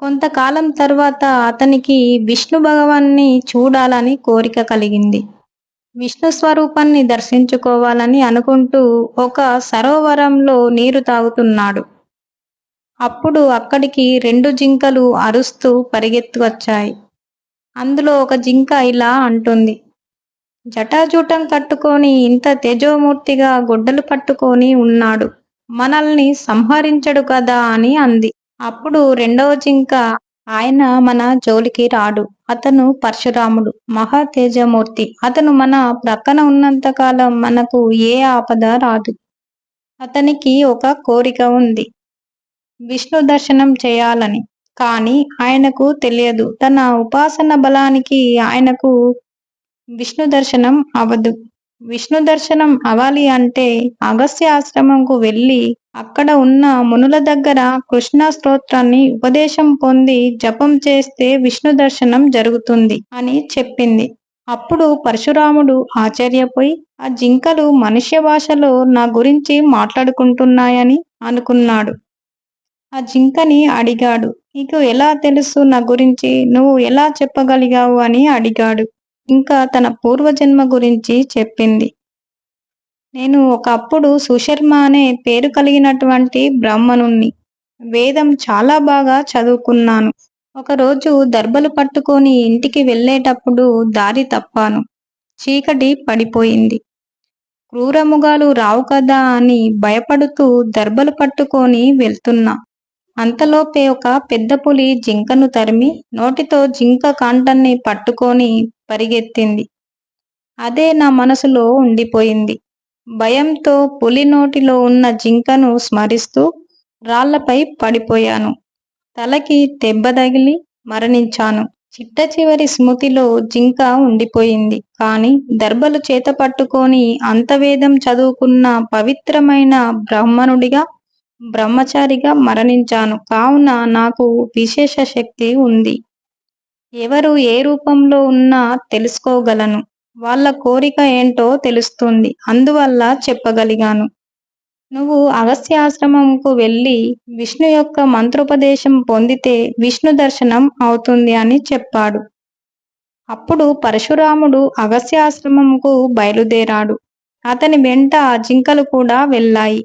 కొంతకాలం తర్వాత అతనికి విష్ణు భగవాన్ని చూడాలని కోరిక కలిగింది. విష్ణు స్వరూపాన్ని దర్శించుకోవాలని అనుకుంటూ ఒక సరోవరంలో నీరు తాగుతున్నాడు. అప్పుడు అక్కడికి రెండు జింకలు అరుస్తూ పరిగెత్తు వచ్చాయి అందులో ఒక జింక ఇలా అంటుంది. జటాజూటం కట్టుకొని ఇంత తేజోమూర్తిగా గుడ్డలు పట్టుకొని ఉన్నాడు. మనల్ని సంహరించడు కదా అని అంది. అప్పుడు రెండవ జింక ఆయన మన జోలికి రాడు. అతను పరశురాముడు మహా తేజమూర్తి. అతను మన ప్రక్కన ఉన్నంతకాలం మనకు ఏ ఆపద రాదు. అతనికి ఒక కోరిక ఉంది. విష్ణు దర్శనం చేయాలని. కానీ ఆయనకు తెలియదు. తన ఉపాసన బలానికి ఆయనకు విష్ణు దర్శనం అవదు. విష్ణు దర్శనం అవ్వాలి అంటే అగస్య ఆశ్రమంకు వెళ్ళి అక్కడ ఉన్న మునుల దగ్గర కృష్ణ స్తోత్రాన్ని ఉపదేశం పొంది జపం చేస్తే విష్ణు దర్శనం జరుగుతుంది అని చెప్పింది. అప్పుడు పరశురాముడు ఆశ్చర్యపోయి ఆ జింకలు మనుష్య భాషలో నా గురించి మాట్లాడుకుంటున్నాయని అనుకున్నాడు. ఆ జింకని అడిగాడు నీకు ఎలా తెలుసు నా గురించి? నువ్వు ఎలా చెప్పగలిగావు? అని అడిగాడు. ఇంకా తన పూర్వజన్మ గురించి చెప్పింది. నేను ఒకప్పుడు సుశర్మ అనే పేరు కలిగినటువంటి బ్రాహ్మణుణ్ణి. వేదం చాలా బాగా చదువుకున్నాను. ఒకరోజు దర్బలు పట్టుకొని ఇంటికి వెళ్ళేటప్పుడు దారి తప్పాను. చీకటి పడిపోయింది. క్రూరముగాలు రావు కదా అని భయపడుతూ దర్బలు పట్టుకొని వెళ్తున్నా. అంతలోపే ఒక పెద్ద పులి జింకను తరిమి నోటితో జింక కాంటాన్ని పట్టుకొని పరిగెత్తింది. అదే నా మనసులో ఉండిపోయింది. భయంతో పులి నోటిలో ఉన్న జింకను స్మరిస్తూ రాళ్ళపై పడిపోయాను. తలకి దెబ్బ తగిలి మరణించాను. చిట్ట చివరి స్మృతిలో జింక ఉండిపోయింది. కాని దర్బలు చేత పట్టుకొని అంతవేదం చదువుకున్న పవిత్రమైన బ్రాహ్మణుడిగా బ్రహ్మచారిగా మరణించాను. కావున నాకు విశేష శక్తి ఉంది. ఎవరు ఏ రూపంలో ఉన్నా తెలుసుకోగలను. వాళ్ళ కోరిక ఏంటో తెలుస్తుంది. అందువల్ల చెప్పగలిగాను. నువ్వు అగస్త్యాశ్రమంకు వెళ్ళి విష్ణు యొక్క మంత్రోపదేశం పొందితే విష్ణు దర్శనం అవుతుంది అని చెప్పాడు. అప్పుడు పరశురాముడు అగస్త్యాశ్రమంకు బయలుదేరాడు. అతని వెంట జింకలు కూడా వెళ్ళాయి.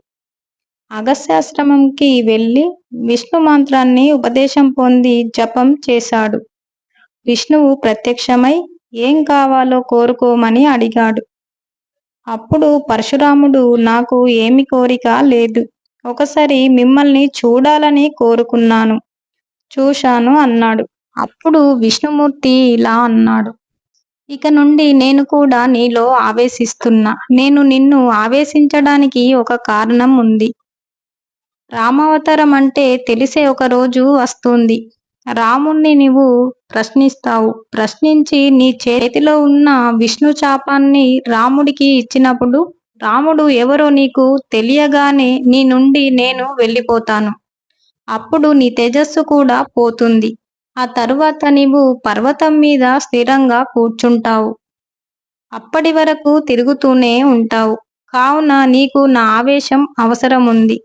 అగస్త్యాశ్రమంకి వెళ్ళి విష్ణు మంత్రాన్ని ఉపదేశం పొంది జపం చేశాడు. విష్ణువు ప్రత్యక్షమై ఏం కావాలో కోరుకోమని అడిగాడు. అప్పుడు పరశురాముడు నాకు ఏమి కోరిక లేదు. ఒకసారి మిమ్మల్ని చూడాలని కోరుకున్నాను. చూశాను అన్నాడు. అప్పుడు విష్ణుమూర్తి ఇలా అన్నాడు. ఇక నుండి నేను కూడా నీలో ఆవేశిస్తున్నా. నేను నిన్ను ఆవేశించడానికి ఒక కారణం ఉంది. రామావతారం అంటే తెలిసే ఒక రోజు వస్తుంది. రాముణ్ణి నీవు ప్రశ్నిస్తావు. ప్రశ్నించి నీ చేతిలో ఉన్న విష్ణు చాపాన్ని రాముడికి ఇచ్చినప్పుడు రాముడు ఎవరో నీకు తెలియగానే నీ నుండి నేను వెళ్ళిపోతాను. అప్పుడు నీ తేజస్సు కూడా పోతుంది. ఆ తరువాత నీవు పర్వతం మీద స్థిరంగా కూర్చుంటావు. అప్పటి వరకు తిరుగుతూనే ఉంటావు. కావున నీకు నా ఆవేశం అవసరం ఉంది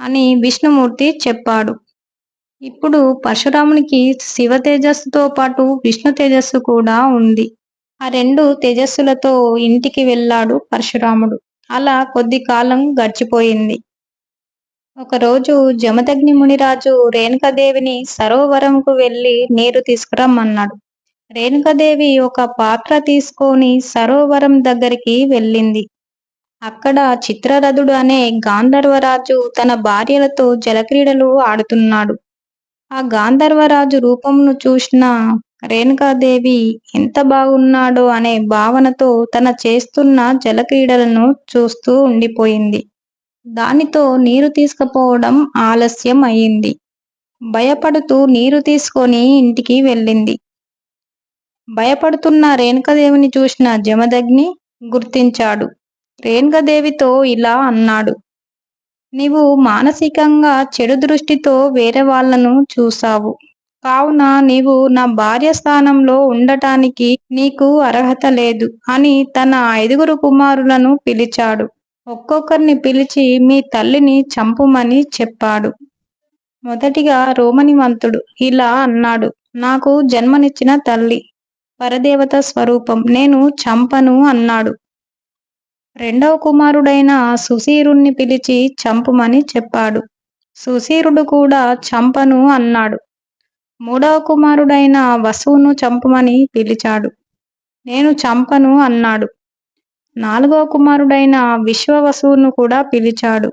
అని విష్ణుమూర్తి చెప్పాడు. ఇప్పుడు పరశురామునికి శివ తేజస్సుతో పాటు విష్ణు తేజస్సు కూడా ఉంది. ఆ రెండు తేజస్సులతో ఇంటికి వెళ్ళాడు పరశురాముడు. అలా కొద్ది కాలం గడిచిపోయింది. ఒకరోజు జమదగ్ని మునిరాజు రేణుకదేవిని సరోవరంకు వెళ్ళి నీరు తీసుకురమ్మన్నాడు. రేణుకదేవి ఒక పాత్ర తీసుకొని సరోవరం దగ్గరికి వెళ్ళింది. అక్కడ చిత్రరథుడు అనే గాంధర్వరాజు తన భార్యలతో జలక్రీడలు ఆడుతున్నాడు. ఆ గాంధర్వరాజు రూపంను చూసిన రేణుకాదేవి ఎంత బాగున్నాడో అనే భావనతో తన చేస్తున్న జలక్రీడలను చూస్తూ ఉండిపోయింది. దానితో నీరు తీసుకుపోవడం ఆలస్యం అయింది భయపడుతూ నీరు తీసుకొని ఇంటికి వెళ్ళింది. భయపడుతున్న రేణుకదేవిని చూసిన జమదగ్ని గుర్తించాడు. రేణుగదేవితో ఇలా అన్నాడు. నీవు మానసికంగా చెడు దృష్టితో వేరే వాళ్ళను చూసావు కావున నీవు నా భార్య స్థానంలో ఉండటానికి నీకు అర్హత లేదు అని తన ఐదుగురు కుమారులను పిలిచాడు. ఒక్కొక్కరిని పిలిచి మీ తల్లిని చంపుమని చెప్పాడు. మొదటిగా రోమనివంతుడు ఇలా అన్నాడు. నాకు జన్మనిచ్చిన తల్లి. పరదేవత స్వరూపం. నేను చంపను అన్నాడు. రెండవ కుమారుడైన సుశీరుణ్ణి పిలిచి చంపుమని చెప్పాడు. సుశీరుడు కూడా చంపను అన్నాడు. మూడవ కుమారుడైన వసువును చంపమని పిలిచాడు. నేను చంపను అన్నాడు. నాలుగవ కుమారుడైన విశ్వవసువును కూడా పిలిచాడు.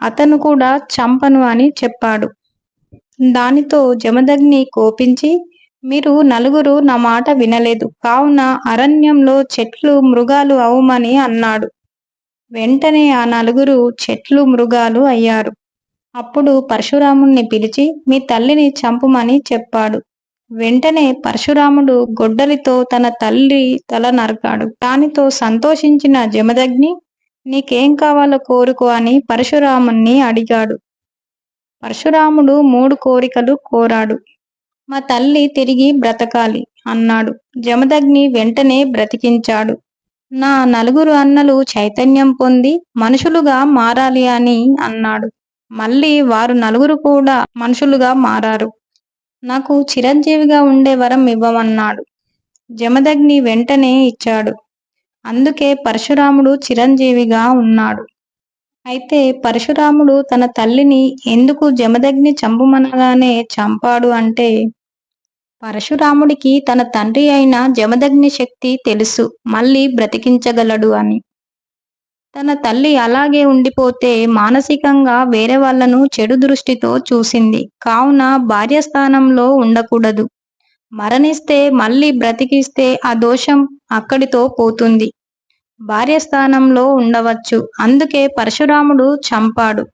అతను కూడా చంపను అని చెప్పాడు. దానితో జమదగ్ని కోపించి మీరు నలుగురు నా మాట వినలేదు. కావున అరణ్యంలో చెట్లు మృగాలు అవుమని అన్నాడు. వెంటనే ఆ నలుగురు చెట్లు మృగాలు అయ్యారు. అప్పుడు పరశురాముణ్ణి పిలిచి మీ తల్లిని చంపుమని చెప్పాడు. వెంటనే పరశురాముడు గొడ్డలితో తన తల్లి తల నరకాడు. దానితో సంతోషించిన జమదగ్ని నీకేం కావాలో కోరుకో అని పరశురాముణ్ణి అడిగాడు. పరశురాముడు మూడు కోరికలు కోరాడు. మా తల్లి తిరిగి బ్రతకాలి అన్నాడు. జమదగ్ని వెంటనే బ్రతికించాడు. నా నలుగురు అన్నలు చైతన్యం పొంది మనుషులుగా మారాలి అని అన్నాడు. మళ్ళీ వారు నలుగురు కూడా మనుషులుగా మారారు. నాకు చిరంజీవిగా ఉండే వరం ఇవ్వమన్నాడు. జమదగ్ని వెంటనే ఇచ్చాడు. అందుకే పరశురాముడు చిరంజీవిగా ఉన్నాడు. అయితే పరశురాముడు తన తల్లిని ఎందుకు జమదగ్ని చంపుమనగానే చంపాడు అంటే పరశురాముడికి తన తండ్రి అయిన జమదగ్ని శక్తి తెలుసు మళ్ళీ బ్రతికించగలడు అని. తన తల్లి అలాగే ఉండిపోతే మానసికంగా వేరే వాళ్ళను చెడు దృష్టితో చూసింది కావున భార్య స్థానంలో ఉండకూడదు. మరణిస్తే మళ్ళీ బ్రతికిస్తే ఆ దోషం అక్కడితో పోతుంది. భార్య స్థానంలో ఉండవచ్చు. అందుకే పరశురాముడు చంపాడు.